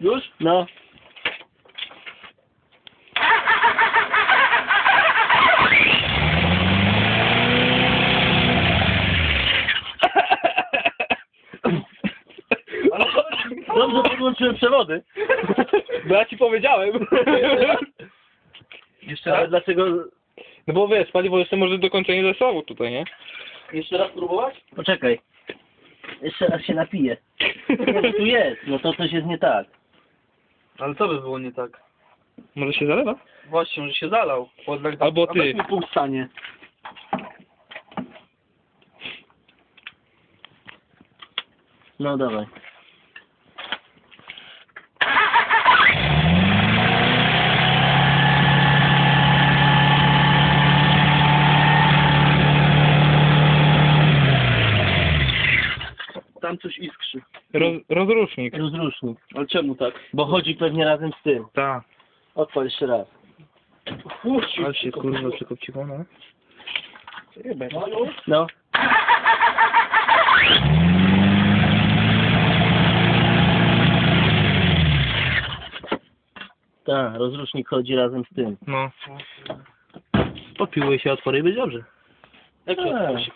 Już? No. Dobrze podłączyłem przewody. Bo ja ci powiedziałem. Jeszcze Ale raz? dlaczego... No bo wiesz, paliwo jeszcze może dokończenie zestawu tutaj, nie? Jeszcze raz próbować? Poczekaj. Jeszcze raz się napiję. No tu jest. No to coś jest nie tak. Ale co by było nie tak? Może się zalewa? Właśnie, że się zalał. Podlek Albo A ty. mi pół stanie. No dawaj. Tam coś iskrzy. Roz, rozrusznik. Rozrusznik. Ale czemu tak? Bo chodzi pewnie razem z tym. Tak. Odpal jeszcze raz. Ale się kurwa przekopciło, no. No. Tak, rozrusznik chodzi razem z tym. No. Podpiły się otwory i będzie dobrze. Jak to Tak. się